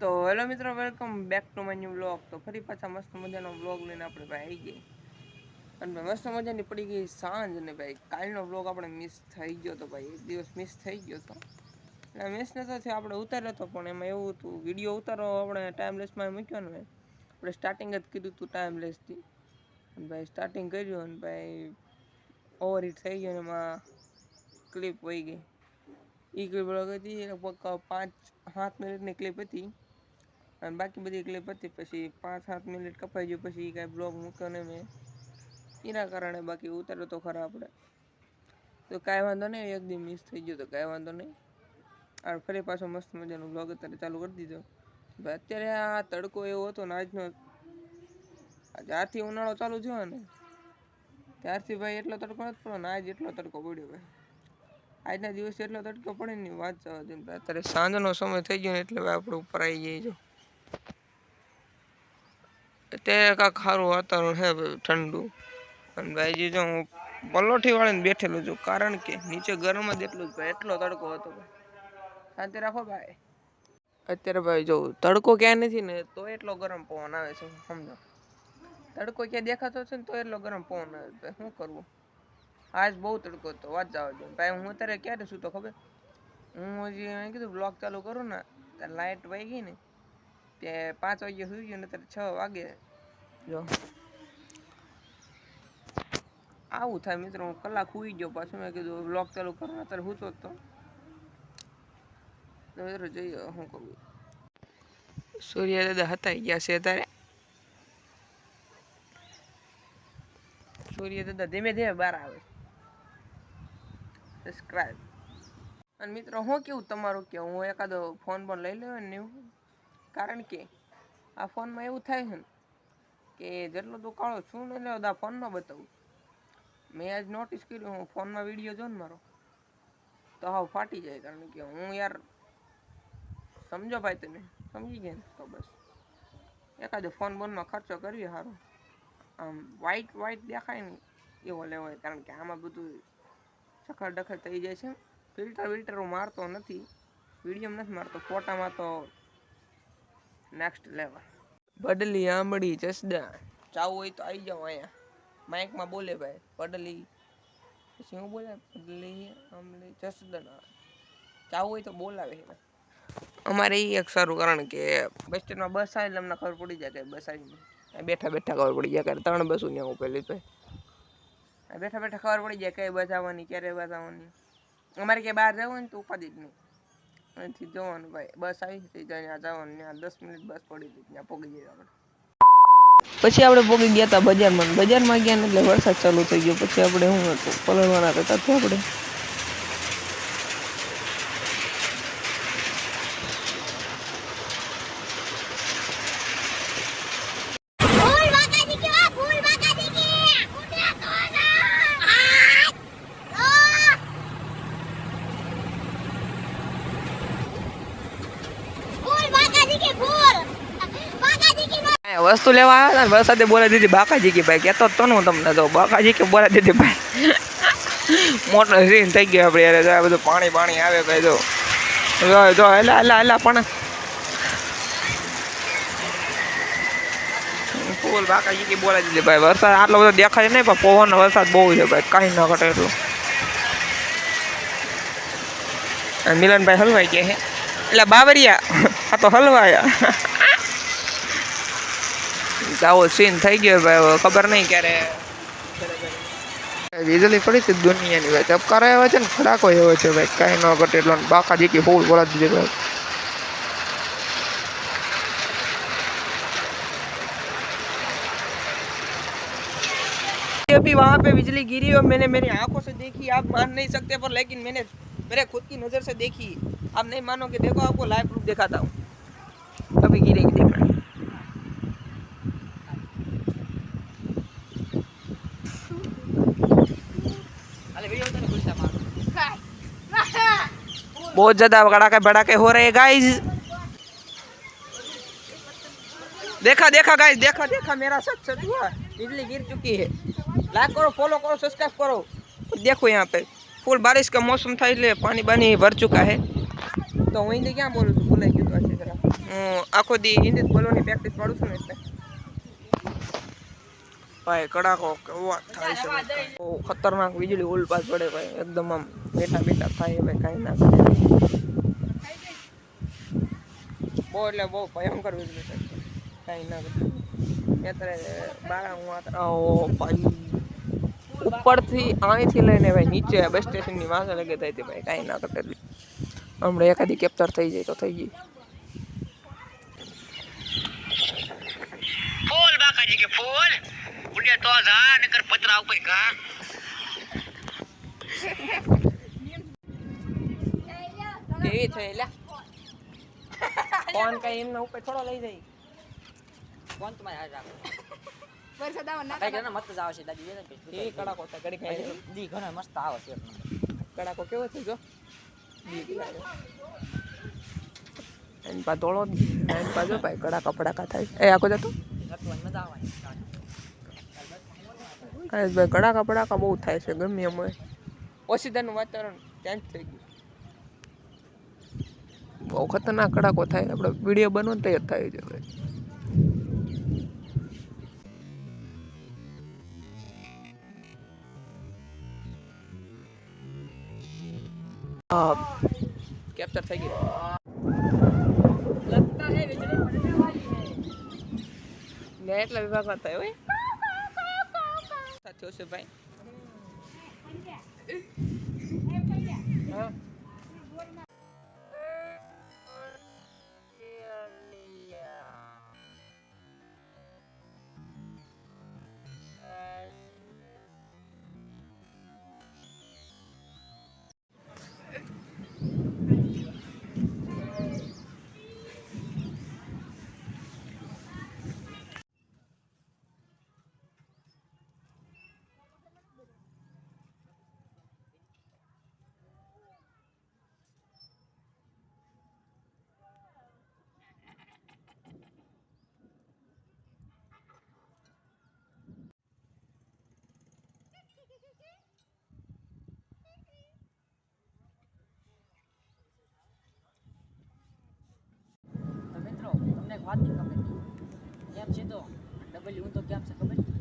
તો હેલો મિત્રો welcome back to my new vlog તો ફરી પાછા મસ્ત મજાનો વ્લોગ લઈને આપણે ભાઈ આવી ગઈ અને ભાઈ મસ્ત મજાની પડી ગઈ સાંજ અને ભાઈ કાલનો વ્લોગ આપણે મિસ થઈ ગયો તો ભાઈ એક દિવસ મિસ થઈ ગયો તો. એટલે મિસ નતો થયો, આપણે ઉતાર્યો હતો પણ એમાં એવું હતું વીડિયો ઉતારો આપણે ટાઈમલેસમાં મૂક્યો ને ભાઈ. આપણે સ્ટાર્ટિંગ જ કીધું હતું ટાઈમલેસથી અને ભાઈ સ્ટાર્ટિંગ કર્યું અને ભાઈ ઓવર હિટ થઈ ગયું અને એમાં ક્લિપ વહી ગઈ. એ ક્લિપ હતી, લગભગ પાંચ, સાત મિનિટની ક્લિપ હતી. અને બાકી બધી ક્લિપ હતી, પછી પાંચ સાત મિનિટ કપાઈ ગયું, પછી કાંઈ બ્લોગ મૂક્યો ને મેં. એના કારણે બાકી ઉતાર્યો તો ખરા આપણે. તો કાંઈ વાંધો નહીં, એક દી મિસ થઈ ગયો તો કાંઈ વાંધો નહીં. આ ફરી પાછો મસ્ત મજાનો બ્લોગ અત્યારે ચાલુ કરી દીધો. ભાઈ અત્યારે આ તડકો એવો હતો ને આજનો જ્યારથી ઉનાળો ચાલુ થયો ને, ત્યારથી ભાઈ એટલો તડકો નથી પડ્યો ને, આજ એટલો તડકો પડ્યો ભાઈ. આજના દિવસે એટલો તડકો પડે ને વાત જવા દે અત્યારે સાંજનો સમય થઈ ગયો ને, એટલે ભાઈ આપણે ઉપર આવી જઈએ જો અત્યારે કાંઈક સારું વાતાવરણ છે ભાઈ ઠંડુ. અને ભાઈ જો હું પલોઠી વાળીને બેઠેલો છું, કારણ કે નીચે ગરમ જ એટલું જ ભાઈ, એટલો તડકો હતો ભાઈ. શાંતિ રાખો ભાઈ. અત્યારે ભાઈ જો તડકો ક્યાં નથી ને તો એટલો ગરમ પવન આવે છે, સમજો. તડકો ક્યાં દેખાતો છે ને તો એટલો ગરમ પવન આવે છે, ભાઈ, શું કરવું? આજ બહુ તડકો હતો, વાત જવા દો. ભાઈ, હું અત્યારે ક્યારે સૂતો ખબર? હું હજી મેં કીધું બ્લોગ ચાલુ કરું ને, ત્યારે લાઇટ વહી ગઈ ને તે પાંચ વાગે સુઈ ગયો ને અત્યારે છ વાગે જો. આવું થાય મિત્રો, હું કલાક સુઈ ગયો પાછું, મેં કીધું બ્લોક ચાલુ કરો, અત્યારે સૂતો જ તો. મિત્રો જોઈએ શું કરવું. સૂર્ય દાદા હતાઈ ગયા છે અત્યારે. સૂર્ય દાદા ધીમે ધીમે બહાર આવે. સબસ્ક્રાઈબ અને મિત્રો, હું કેવું તમારું કે હું એકાદો ફોન પણ લઈ લેવા ને એવું? કારણ કે આ ફોનમાં એવું થાય છે ને કે જેટલો તું કાળો છું ને એટલે આ ફોનમાં બતાવું. મેં આજ નોટિસ કર્યું, હું ફોનમાં વીડિયો જો ને મારો, તો હાવ ફાટી જાય કારણ કે હું યાર, સમજો ભાઈ તમે, સમજી ગયા ને? તો બસ. એકાદો ફોન બોનમાં ખર્ચો કરીએ સારો આમ વ્હાઈટ વ્હાઈટ દેખાય ને એવો લેવો કારણ કે આમાં બધું સખર ડખર થઈ જાય છે. ફિલ્ટર વિલ્ટર હું મારતો નથી. વીડિયો નથી મારતો. ફોટામાં તો નેક્સ્ટ લેવલ બદલી આંબળી જસદા. ચાવું હોય તો આવી જાઓ અહીંયા. માઇકમાં બોલે ભાઈ. પડલી પછી હું બોલે પડલી આંબળી જસદા ચાવું હોય તો બોલાવે અમારે એ એક સારું કારણ કે બસ સ્ટેન્ડમાં બસ આવે એટલે અમને ખબર પડી જાય કે બસ આવી બેઠા બેઠા ખબર પડી જાય કે ત્રણ બસો ત્યાં ઉપેલી તો. બેઠા બેઠા ખબર પડી જાય કઈ બસ આવવાની, ક્યારે બસ આવવાની. અમારે ક્યાંય બહાર જવું હોય ને તો ઉપાધિ જ નહીં. અહીંથી જવાનું ભાઈ. બસ આવી હતી ત્યાં જવાનું. ત્યાં દસ મિનિટ બસ પડી હતી ત્યાં પોગી જઈએ આપણે. પછી આપણે પોગી ગયા હતા બજારમાં. બજારમાં ગયા એટલે વરસાદ ચાલુ થઈ ગયો. પછી આપણે શું હતું? પલળવાના હતા ત્યાં આપણે ફૂલ બાકાજી કે વા ફૂલ બાકાજી કે ઉડ્યા તો ના આ ફૂલ બાકાજી કે ફૂલ બાકાજી કે અહીંયા વસ્તુ લેવા આવ્યા હતા વરસાદે બોલાવી દીધી બાકાજી કે, ભાઈ કહેતો તો હું તમને તો બાકાજી કે, બોલાવી દીધી, ભાઈ. મોટો સીન થઈ ગયો આપણે યાર આ બધું પાણી પાણી આવે ભાઈ જો જો એલા એલા એલા પણ. ફૂલ બાકાજી કે, બોલાવી દીધી, ભાઈ. વરસાદ આટલો બધો દેખાય નહીં, પણ પવન વરસાદ બહુ છે, ભાઈ. કાંઈ ન ઘટે એટલું. મિલનભાઈ હલવાઈ ગયા હે. એટલે બાબરિયા આ તો હલવાયા. આવો સીન થઈ ગયો ભાઈ હવે ખબર નહીં ક્યારે વીજળી પડી છે દુનિયાની ભાઈ ચપકારો એવો છે ને ખડાકો એવો છે ભાઈ કાંઈ ન ઘટે એટલો ને બાકા જીકી ફૂલ બોલા દીધી ભાઈ अभी वहाँ पे बिजली गिरी और मैंने मेरी आंखों से देखी आप मान नहीं सकते पर लेकिन मैंने मेरे खुद की नज़र से देखी आप नहीं मानोगे देखो आपको लाइव प्रूफ दिखाता हूँ अभी बहुत ज्यादा कड़ाके भड़ाके हो रहे हैं गाइस देखा देखा गाइस देखा देखा मेरा सच सच हुआ बिजली गिर चुकी है लाइक करो फॉलो करो सब्सक्राइब करो देखो यहाँ पे फुल बारिश का मौसम था इसलिए पानी पानी भर चुका है तो वहीं से क्या बोलूँ બોલાઈ ગયું તો હશે જરા હું આખો દી હિન્દી જ બોલવાની પ્રેક્ટિસ પાડું છું ને એટલે ભાઈ, કડાકો કેવો થાય છે. ભાઈ. બહુ ખતરનાક વીજળી ઉલપાસ પડે ભાઈ, એકદમ આમ બેઠા બેઠા થાય ભાઈ કાંઈ ના કરે બહુ એટલે બહુ ભયંકર વીજળી થાય છે. કાંઈ ના કરે અત્યારે બારા, હું આ ઓ ભાઈ, ઉપરથી અહીંથી લઈને ભાઈ નીચે બસ સ્ટેશનની વાસે લગે થાય છે ભાઈ, કાંઈ ના કરતા હમણાં એકાદી કેપ્ચર થઈ જાય તો થઈ ગઈ ફૂલ બાકાજી કે ફૂલ. ઉડે તો જા નકર પતરા ઉપર કા કેવી થઈ લે ફોન કઈ એમના ઉપર થોડો લઈ જાય. કોણ તમારે હાલ રાખો. વરસાદ આવે ના કઈ જ આવે દાદી. એ કડાકો થાય ઘડી ખાઈ દી ઘણા મસ્ત આવે છે કડાકો કેવો છે જો? એન પા ધોળો એન પા જો ભાઈ કડાકા પડાકા થાય. એ આખો જતો મજા આવવાની કાંઈ કડાકા પડાકા બહુ થાય છે ગમે એમ. હોય ઓસીદાનું વાતાવરણ ચેન્જ થઈ ગયું? બહુ ખતરનાક કડાકો થાય. આપણે વીડિયો બનવો ને તો જ થાય છે હા કેપ્ચર થઈ ગયું. ને એટલા વિભાગમાં થાય હોય. થયો છે ભાઈ? વાત નહીં કેમ છે તો? ડબલ હું તો કેમ છે ખબર?